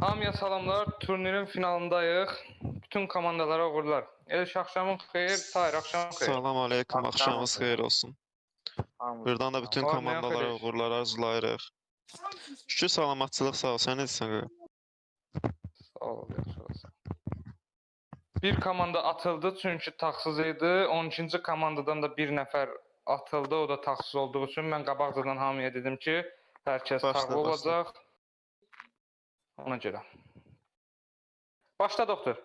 Hamıya salamlar. Turnirin finalındayıq. Bütün komandalara uğurlar. Eliş axşamın xeyir, Tahir axşamın xeyir. Salam aleyküm, Axşamınız xeyir. olsun. Buradan da bütün komandalara uğurlar arzulayırıq. Şükür salamatçılıq sağ ol, sən necəsən? Sağ ol, yaxşı olsun. Bir komanda atıldı çünkü taxsız idi. 12-ci komandadan da bir nəfər atıldı. O da taxsız olduğu üçün mən qabaqcadan hamıya dedim ki, hər kəs fərqli başla. Ona görə. Başla doktor.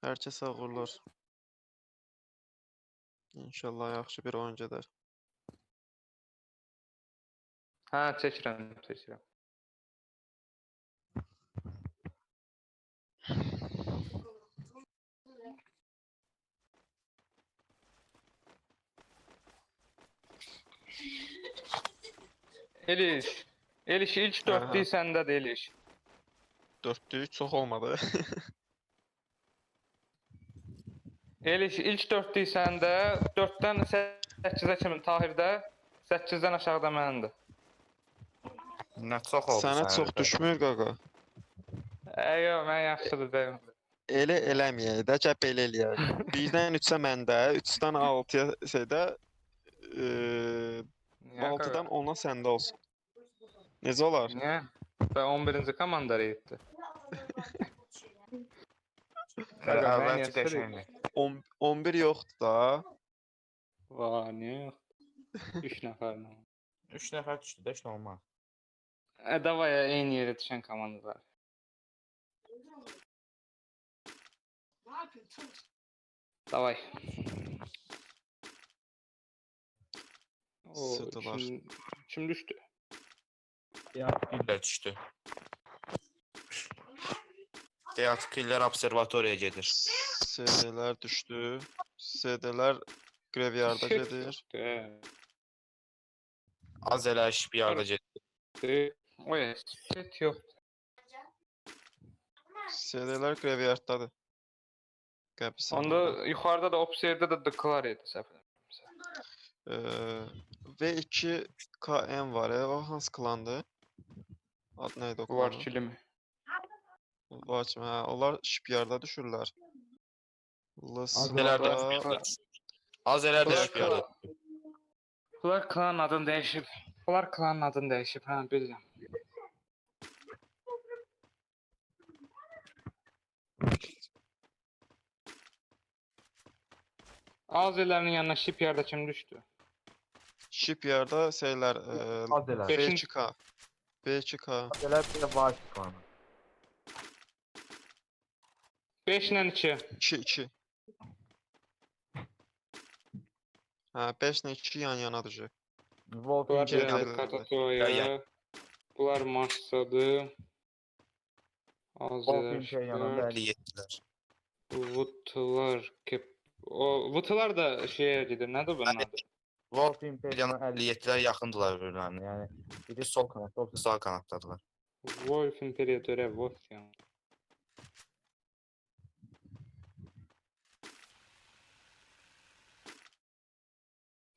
Hər kəsə uğurlar. İnşallah yaxşı bir oyun gedər. Hə, çəkirəm, çəkirəm. Eliş. Eliş ilk Aha. dörtlük səndədir Eliş. Dörtlük çox olmadı. Eliş ilk dörtlük səndə, 4-dən 8-ə kimi Tahirdə, 8-dən aşağıda mənimdir. Nə çox oldu Sənə çox düşmür qaqa. Əyo, mən yaxşıdır deyim. Elə eləməyək də, gəp elə eləyək. 1-dən 3-ə məndə, 3-dən 6-ya şeydə, eee, Niyə 6-dan qaqa? 10-a səndə olsun. Necə olar? Niyə? Və 11-ci komandaya getdi. Hələ Qaqa, mən əvvəlki yaxşı qəşəngdir. 10 11 yoxdur da. Va, niyə yox? 3 nəfərlə. 3 nəfər düşdü də, heç nə olmaz. E, davay eyni yerə düşən komandalar. Davay. O Sırtılar. kim, kim düştü? İllər düşdü. Deyat Killer Observatoriya gedir. CD-lər düşdü. CD-lər Graveyard'a Set gedir. yoxdur, hə. Az elə bir yarda gedir. De- O ya, set yoxdur. CD-lər Graveyarddadır. Qəbirstanlıqda. Onda yuxarıda da Observer'də də Declare idi səhv Eee, V2 KM var o hansı klandır? Adı neydi o Bu var klanın? kilimi. Var kimi, hə, onlar shipyard'a düşürlər. Nələr də Lıslarda bir yarda düşdü. Az elə də Bunlar klan- adını dəyişib. Bunlar klan adını dəyişib, hə, bilirəm. Azerlərin yanına shipyardda kim düşdü? Shipyard'a elə. Beşin- B2K. B2K. Az elə bir də var kanı. 5 ilə 2. 2 2. Hə, 5 ilə 2 yan yana düşür. Wolf Bunlar Gel, General gel, gel. Katatoya. Gel, gel. Bunlar Mars'dadır. Wolf Imperial'a Azerlər. bəli. 57'lər. Vutlar. Kep... O Vutlar da şeye gedir. Nədir bunun adı? Wolf Imperial'a 50. 57'lər yaxındılar birbirlərinə. Yəni biri sol kanatda, o biri sağ kanatdadılar. Wolf İmperator'a Wolf yani.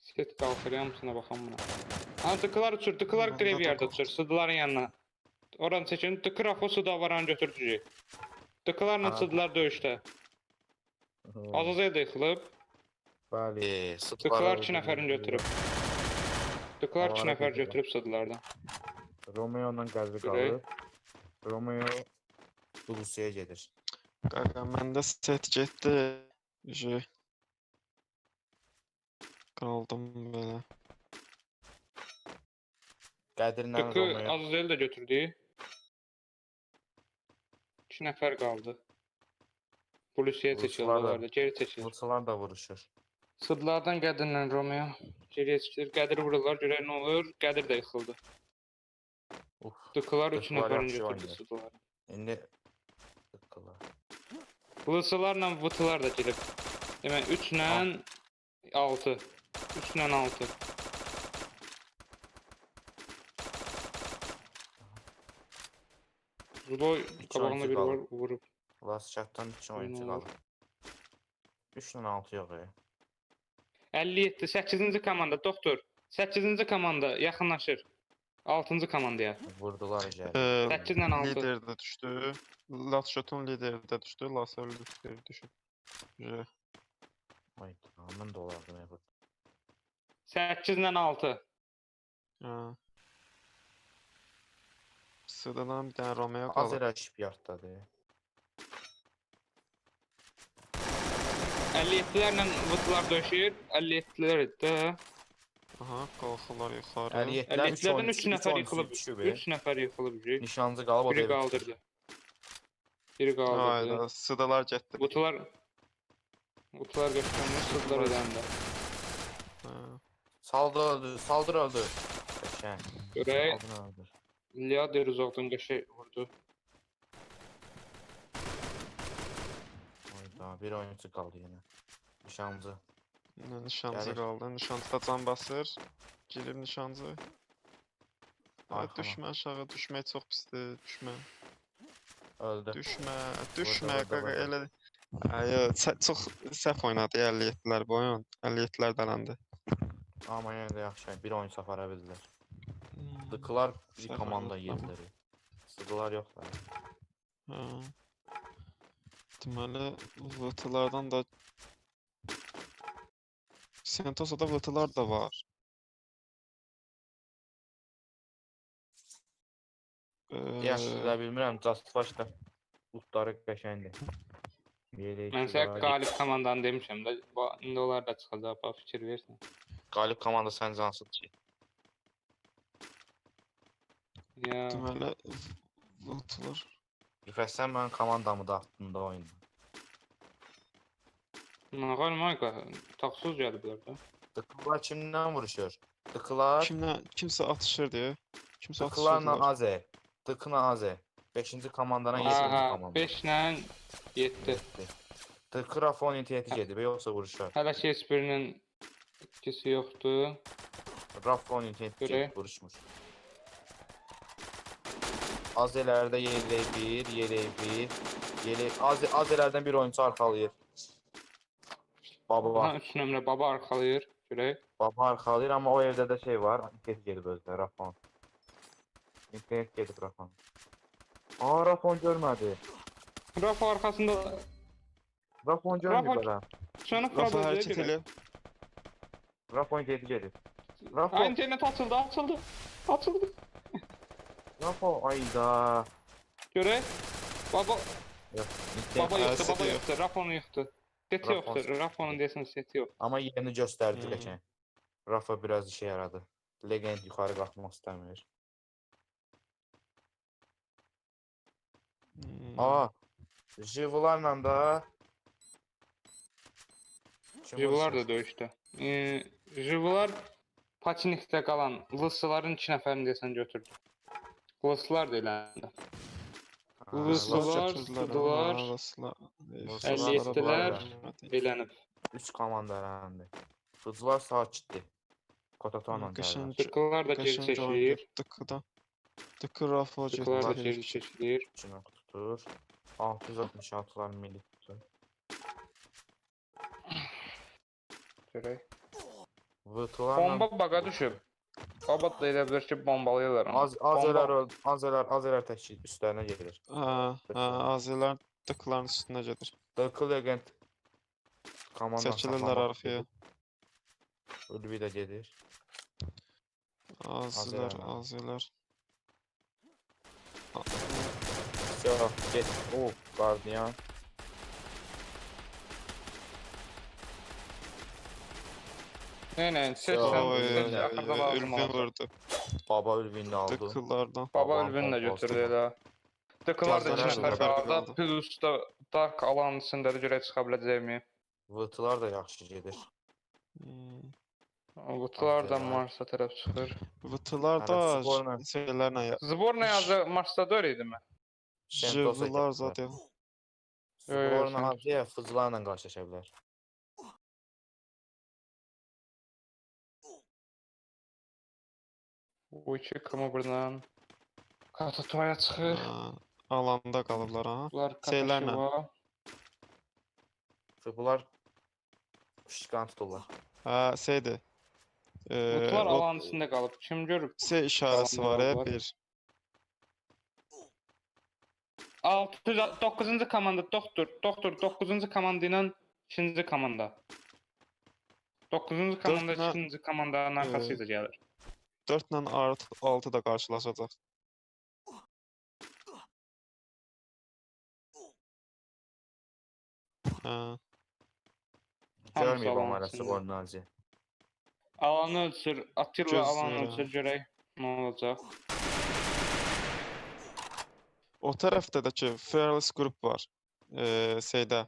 Set qalxırıyam sına baxam buna. Ha tıkılar uçur, tıkılar da graveyardda qalxır. uçur, sıdıların yanına. Oran çəkin, tıkır afo suda varan götürücü. Tıkılarla sıdılar döyüşdə. Azazaya da yıxılıb, Bəli. Tıkılar sıdılar 2 nəfərin götürüb. Tıkılar 2 Havara nəfər götürüb. sıdılardan. Romeo-la qəzri Görək. qalır. Romeo Rusiya gedir. Qaqa, məndə set getdi. Jü. Qaldım belə. Qədirlə Romeo. Azazayı da götürdü. 2 nəfər qaldı. Polisiyə Ruslar çəkildi da- onlar da, geri çəkilir. Ruslar da vuruşur. Sıdlardan Qədirlə Romeo geriyə çəkilir. Qədir vururlar, görək nə olur. Qədir də yıxıldı. Uf. Tıkılar 3 Tıkılar nəfərin götürdü sıdları. İndi tıkılar. Lısılarla Vıtılar da girib. Demək 3 ilə 6. 3 ilə 6. Zuloy qabağında biri var, vurub. Laskatdan 2 oyuncu qalır. 3 ilə 6 yox. e. 57 8-ci komanda doktor. 8-ci komanda yaxınlaşır. 6-cı komandaya. Vurdular içeri. Ee, 8 ilə 6. lider də düşdü. Latshot'un lideri də düşdü. Laser lideri düşüb. Güzel. Ay tamamın dolardı ne bu. 8 ilə 6. Ha. Sıradan bir tane Romeo Az qalır. elə shipyarddadır. 57-lərlə vıtlar döşəyir. 57-lər də. Aha, qalxırlar yuxarı. 57'lər 3 57-lərdən 3 nəfər yıxılıb. düşüb. 3 nəfər yıxılıb. Nişancı qalıb o biri qaldırdı. Biri qaldırdı. Hayda, sıdalar getdi. Vıtlar Vıtlar göstərmir, sızlar öləndə. Ha. Saldı öldü, saldır öldü. Qəşəng. Görək, Saldır. İlya Deruzovdan qəşəng vurdu. Bir oyuncu qaldı yenə. Nişancı. Ne nişancı Gəlir. qaldı. Nişancı da can basır. Girir nişancı. Arxama. düşmə aşağı, düşmək çox pisdir. Düşmə. Öldü. Düşmə, düşmə vurdu, qaqa vurdu. elə. Sə- çox səhv oynadı 57-lər bu oyun. 57-lər dələndi. Amma yenə də yaxşı. Bir oyun apara bildilər. Hmm, Dıkılar bir komanda yerləri. Sıdılar yoxlar. Ha. Deməli, vıtılardan da Santosa'da vıtılar da var. Yaxşı, Ee, da bilmirəm, Just Watch-da lootları qəşəngdir. Yelək, Mən sənə qalib komandanı demişəm də. ba- İndi onlar da çıxacaq, bax fikir versən. Qalib komanda sən cansız ki. Ya, deməli, vıtılar. İfəsən mən komandamı da da oyunda. Nağal Mayqa taksuz gəliblər də. Dıkılar kimdən vuruşur? Dıkılar, Kimlə kimsə atışır deyə. Kimsə Dıkılarla atışırdılar. Azer. Dıkına Azer. 5-ci komandana 7-ci Aha, komanda. 5 ilə 7. Dıkı Rafon intihati gedib, yoxsa vuruşar. Hələ ki heç birinin etkisi yoxdur. Rafon intihati Görək. gedib, vuruşmur. Azerlərdə yelək 1, yelək 1, yelək... Az Azerlərdən bir oyuncu arxalayır. Baba, 3 nömrə baba arxalayır. Görək. baba arxalayır, amma o evdə də şey var, internet gedib özdə, Rafon. İnternet gedib Rafon. Aa, Rafon görmədi. Rafa arxasında Rafon görməyib Rafon- belə. sönüb Rafa problem hərəkət elə. Rafon gedib gedib. Ha, Rafon, internet açıldı, açıldı. Açıldı. Rafon, ayda. Görək. Baba Yox, baba seti baba yıxdı. Rafon'u yıxdı. Seti Rafon yoxdur. seti. Rafon'un desin seti yox. Amma yerini göstərdi Hmm. qəşəng. Rafa biraz işə yaradı. Legend yuxarı qalxmaq istəmir. Hmm. Aa, Jivularla da Kim Jivular vuruşur? da döyüşdü. Ee, Jivular Paçinikdə qalan Lısıların 2 nəfərini desən götürdü. Lısılar da eləndi. Ha, Ruslar, Ruslar Ruslar, 57'lər. Elənib. 3 komanda eləndi. Fıcılar sakitdir. Kotatonla Qəşəng gəldi. Dıkılar da geri oyun çəkilir. Dıkkıda. Dıkkı Rafa Dıkılar da geri çəkilir. İçinə tutur. 666'lar milli tutur. Görək. Vıtılarla Bomba baqa düşüb. Qabatla elə bilər ki, şey bombalayırlar. onu. Az Azələr Bomba- üstlərinə gedir. Ha, ha, azələr tıqların üstünə gedir. Dırkıl agent komanda Çəkilirlər saxlamaq arxaya. istəyir. Ulvi də gedir. Azələr, Azələr. azələr. Yox, get. O, qardiyan. Oy, səsən axırda lazım Ülvin olacaq. vurdu. Baba Ulvini də aldı. Dıkılardan. Baba də kompostu. götürdü elə. Dıkılar da Yazdan 2 sonra nəfər fərq qaldı. Plus da Dark alan içində də görə çıxa biləcəkmi? Vıtılar da yaxşı gedir. Hmm. Vutular da Aferin. Mars'a tərəf çıxır. Vıtılar Hələ da sporla- şeylərlə ya- Zborna yazı Mars'ta da öyleydi mi? Sentosa Jıvılar getdilər. zaten. Yo, yo, Sporla sen- Aziya Fıcılarla qarşılaşa bilər. Kımı buradan. Katatoya çıxır. Ha, alanda qalıblar ha. Bunlar şeylərlə. Katashima. Bunlar Şişkan tuturlar. Ha, şeydir. Ee, Utlar o alanın içində qalıb. Kim görüb? S işarəsi var ya bir. 9-cu komanda doktor, doktor 9-cu komanda ilə 2-ci komanda. 9-cu komanda Dörd 2-ci komandanın arxası ilə gəlir. 4 ilə art 6 da qarşılaşacaq. Hə, Görməyib alan amma hələ içində. Subornazi. Alanı ölçür, Attila alanı ölçür görək nə olacaq. o tərəfdə də ki Fearless qrup var. Ee, şeydə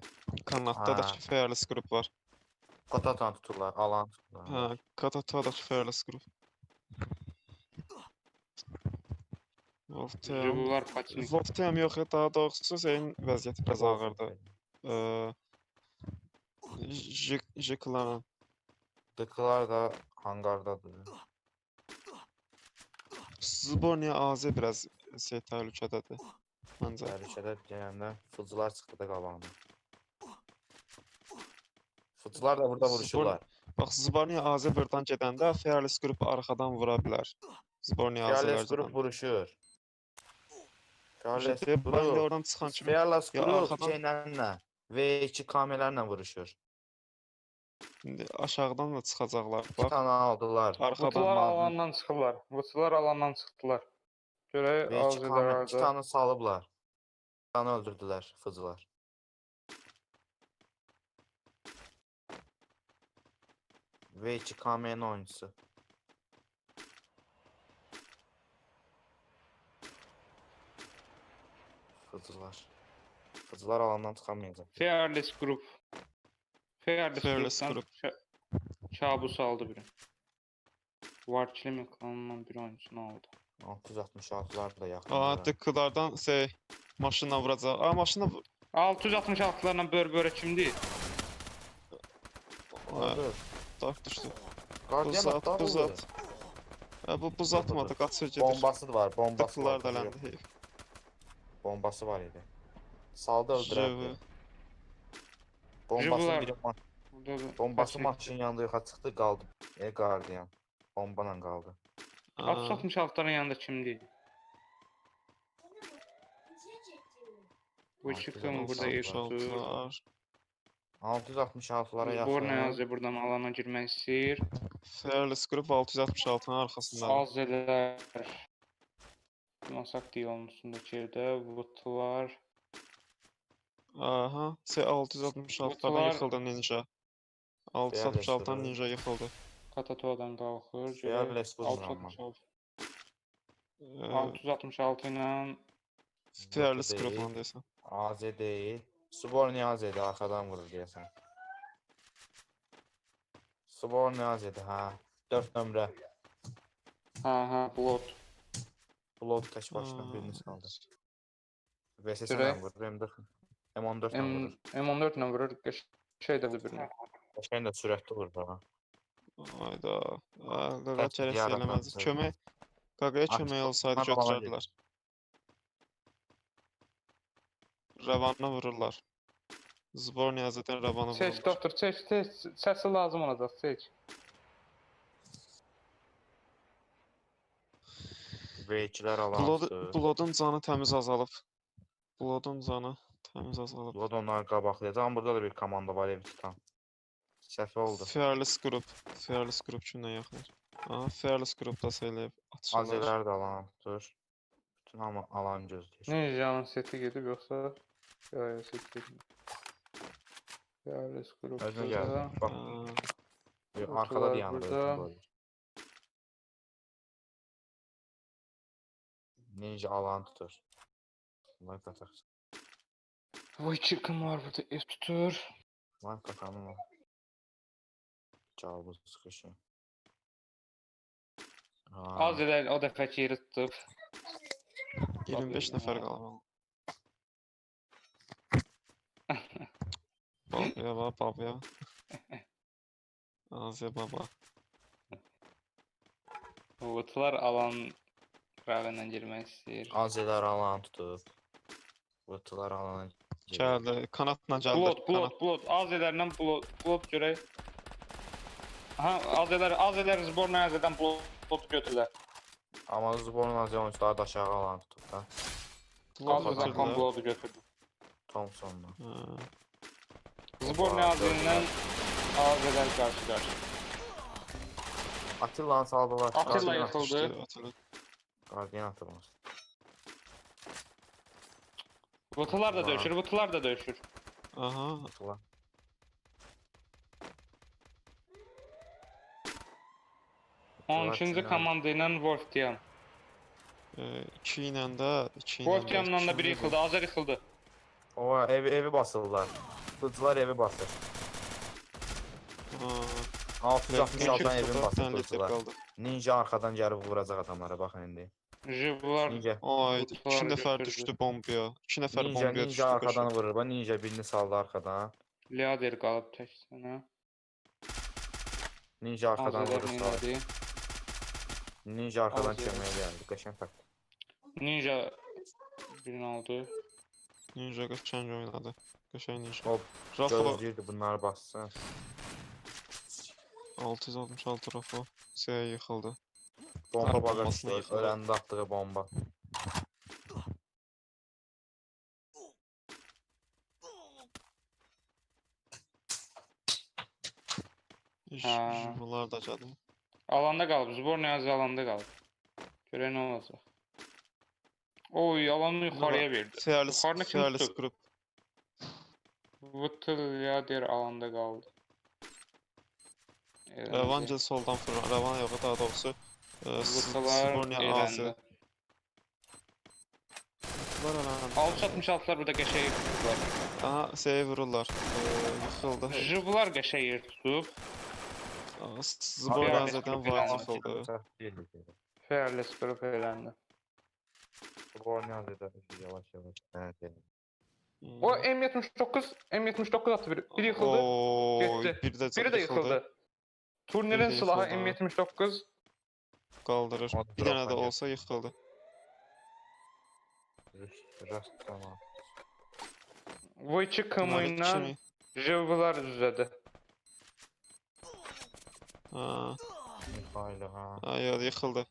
kanatda da Ha. ki Fearless qrup var. Kotatan tuturlar, alan tuturlar. Hə, Katato'da ki Fearless qrup. Wolfteam. Jigular paçnik. Wolfteam yox, ya, daha doğrusu şeyin vəziyyəti biraz ağırdır. Ee, Jiklan. Dıklar da hangardadır. Zbornia AZ biraz şey təhlükədədir. Məncə. Təhlükədə deyəndə fıcılar çıxdı da qabağına. Fıcılar da burada vuruşurlar. Bax Zbornia AZ burdan gedəndə Fearless qrupu arxadan vura bilər. Zbornia Fearless AZ-lər grup vuruşur. Ben de grup. oradan çıxan kimi Fearless Ya grup arxadan- şeylərlə V2 kamerlərlə vuruşur. indi aşağıdan da çıxacaqlar. İki Bax, tane aldılar. arxadan Vutular mavi- alandan çıxırlar. Vutular alandan çıxdılar. Görək V2 ağzılar kamer iki tane salıblar. Bir tane öldürdüler fıcılar. V2 kamerin oyuncusu. Fıcılar. Fıcılar alandan çıkamayacak. Fearless Group. Fearless, Fearless Group. kabus aldı biri. Warchilmi klanından bir oyuncusunu aldı. 666'lar da yakın. Aa, dıkkılardan şey maşınla vuracaq. Aa, maşınla vur- 666'larla bör-börə kimdir? Aa, dark düşdü. Guardian Buz at, hatta buz vurdu. at. Ha, bu buz atmadı, qaçır gedir. Bombası var, bombası var. da duruyor. eləndi. heyf. Bombası var idi. Saldı öldürerdi. Jıvı. Bombası Jıvılar. biri ma- Burada da bombası yanında yoxa çıxdı, qaldı. E Guardian. Bombayla qaldı. Aa, 666'ların yanında kimdir? Bu burada 666 ev tutur. Şaltılar. 666'lara Borna yaxın. yazı buradan alana girmək istəyir. Fearless Group 666-nın arxasında. Masak deyə onun üstündəki evdə. Vutular. Aha, şey 666-dan Kutular- yıxıldı Ninja. 666-dan Ninja yıxıldı. Katatodan qalxır. Fearless vurmur amma. 666. Ee, 666 ilə Fearless Değil. Group'la deyəsən. AZ deyil. Suborni AZ'dir, arxadan vurur deyəsən. Suborni AZ'dir, hə. 4 nömrə. ha ha blot. Blood tək başına birini saldı. VSS Görək. ilə vurur, M4 M14 ilə M vurur. M14 ilə vurur. Şey də birini. Qəşəng də sürətli vurur ha. Ayda. Aa, Qaqa Tək kərəsi yaradan eləməz. söz. Kömək Qaqaya Aç, kömək olsaydı bana bana götürərdilər. Ravanına vururlar. Zbornia zaten Ravanı Seç vururlar. doktor, seç, seç. Səsi lazım olacaq, seç. V2'lər alan Blood, tutur. Blood'un canı təmiz azalıb. Blood'un canı təmiz azalıb. Blood onları qabaqlayacaq. Amma burada da bir komanda var ev tutan. Səhv oldu. Fearless Group. Fearless Group kimdən yaxınır? Aha, Fearless Group'da sayılıb atışırlar. Azələr də alan tutur. Bütün hamı alan gözləyir. Ninja'nın seti gedib yoxsa ya set gedib. Fearless Özünə qrupda. gəl. Bax, Aa, arxada burada. qoyur. Ninja alan tutur. Bunlar qataq. Vay chicken var burada ev tutur. Bunlar qatağını var. Cavabı sıxışı. Az elə o dəfəki yeri tutub. 25 nəfər qalıb. Babaya bax, babaya. Azya baba. Vutular alan qırağı ilə girmək istəyir. Azələr alan tutub. Vıtılar alan. Gəldi, kanatla gəldi. Blot, kanat. blot, blot. Az elərlə blot, blot görək. Ha, az eler, az eler zborna əzədən blotu götürlər. Amma Zborn azı oyuncuları da aşağı alan tutub da. Blok Az edən götürdülər. komplotu götürdü. Thompson'la. Zborna əzəndən az elər qarşı qarşı. Atilla'nı saldılar. Attila Guardian yıkıldı. Atı- İşte, Atilla. Guardian atılmış. Vutular da Vay. döyüşür, vutular da döyüşür. Aha. Atilla. Vutular 12-ci kimlər? komanda ilə Wolftian. E, iki ilə də, iki ilə də. Wolftianla da biri yıxıldı, Azer yıxıldı. O evi, evi basırlar. Tutucular evi basır. Ha. 666'dan evin basır Tənlik tutucular. qaldı. Ninja arkadan gəlib vuracaq adamlara baxın indi. Jiblar Ninja. Ay, iki nəfər götürdü. düşdü bombaya. İki nəfər Ninja, bombaya düşdü. ninja arkadan vurur. Bax ninja birini saldı arkadan. Leader qalıb tək sənə. Ninja arkadan vurur saldı. nədir? Ninja arkadan Azer. köməyə gəldi. Qəşəng fakt. Ninja birini aldı. Ninja qəşəng oynadı. Qəşəng ninja. O Rafa gözləyirdi bunları bassın. 666 Rafa. Səyə yıxıldı. Bomba baga bombasını. Öləndə atdığı bomba. İş, Ha. bunlar da cadı. Alanda qalıb, Zborna yazı alanda qalıb. Görək nə olacaq. Oy, alanı yuxarıya verdi. Fəyərli, Yuxarını kim tutub? skrup. Vutul Leader alanda qaldı. Eləndi. Ravancı soldan fırlan. Ravan yox, daha doğrusu. E, Svornia eləndi. ağzı. Var eləndi. 666-lar burada qəşəng yer tutublar. Aha, səyə vururlar. E, yıxıldı. Jiblar qəşəng yer tutub. Zbor Fəyərli azədən skrup var yıxıldı. Fearless qrup eləndi. Borneo da yavaş yavaş. Evet. O M79, M79 atı biri, biri yıxıldı. Oy, getdi. bir də Biri də yıxıldı. Turnirin silahı yıxıldı. M79. Qaldırır. O Bir də dropa olsa yıxıldı. Rast tamam. Kımı Bunlar kimi? Jivlar üzrədir. Ha, Mikhailo ha. ay, yıxıldı.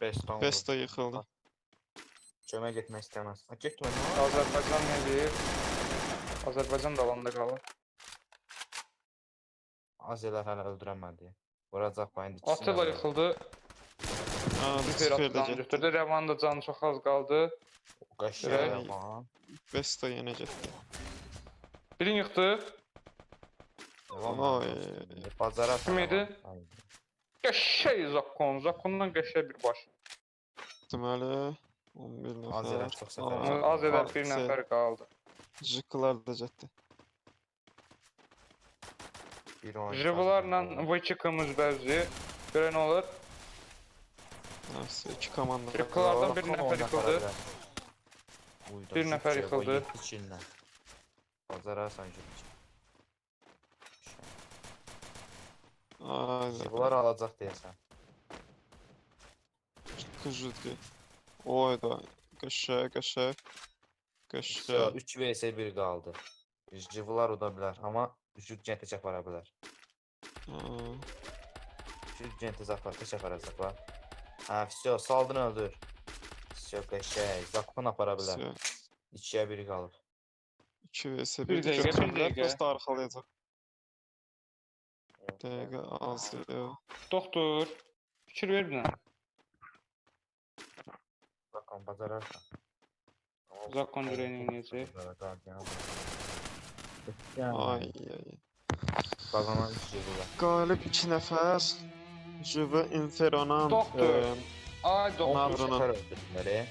Beston. Besto yıxıldı. Çömə getmək istəməz. Ha, getmə. Azərbaycan nə deyir? Azərbaycan da alanda qalır. Azələr hələ öldürəmədi. Vuracaq bayın Atilla yıxıldı. Süper getdi. götürdü. Rəvan da canı çox az qaldı. Yaman. Besto yenə getdi. Birini yıxdı. Oy. Bazara Kim idi? Qəşəng Zakon. Zakondan qəşəng bir baş. Deməli 11 Azərlər nəfər. çox səfər Aa, aldı. Az edər bir nəfər qaldı. Jıkılar da getdi. Bir oyun. Jivlarla Voyçi kımız bəzi. Görə nə olur? Nəsə iki komanda. Bir Yıkılardan bir nəfər yıxıldı. Bir nəfər yıxıldı. İçindən. Bazara sən git. Ay, Jivlar alacaq deyəsən. Kıjıdki. Oy da. Qəşəng. Vəsə Qəşəng. 3 vs 1 qaldı. Jivlar uda bilər, amma Jüt cəntə çapara bilər. Jüt cəntə zapar, çaparacaqlar. Hə, vəsə saldın öldür. Vəsə qəşəng, Zakon apara bilər. 2-yə 1 qalıb. 2 vs Bir 1 dəqiqə, bir götürürlər, dəqiqə. prosta arxalayacaq. Dəqiqə az. Doktor, fikir ver bir dənə. Zakon bacararsan. Zakon görək neyniyəcək. Ay, ay. Qazanan 3 Jivlar. Qalib 2 Juve Infero'nan Doktor. eee, Ay doktor. Nəfər öldürdülər.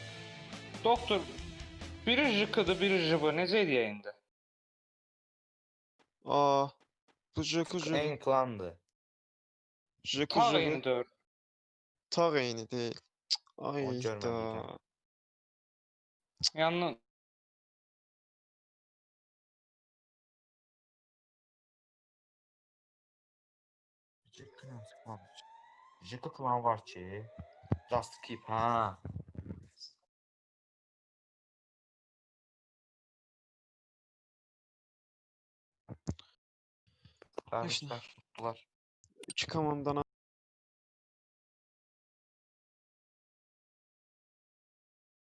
doktor. Biri jıkıdı, biri jıbı. Necə eləyək indi? Aa. Bu Juku Juve. Ən klandı. Juku Tağ eyni deyil. Ay görmədim da. ya. Jiko klan var ki. Just keep ha. Tutdular. iki komandanın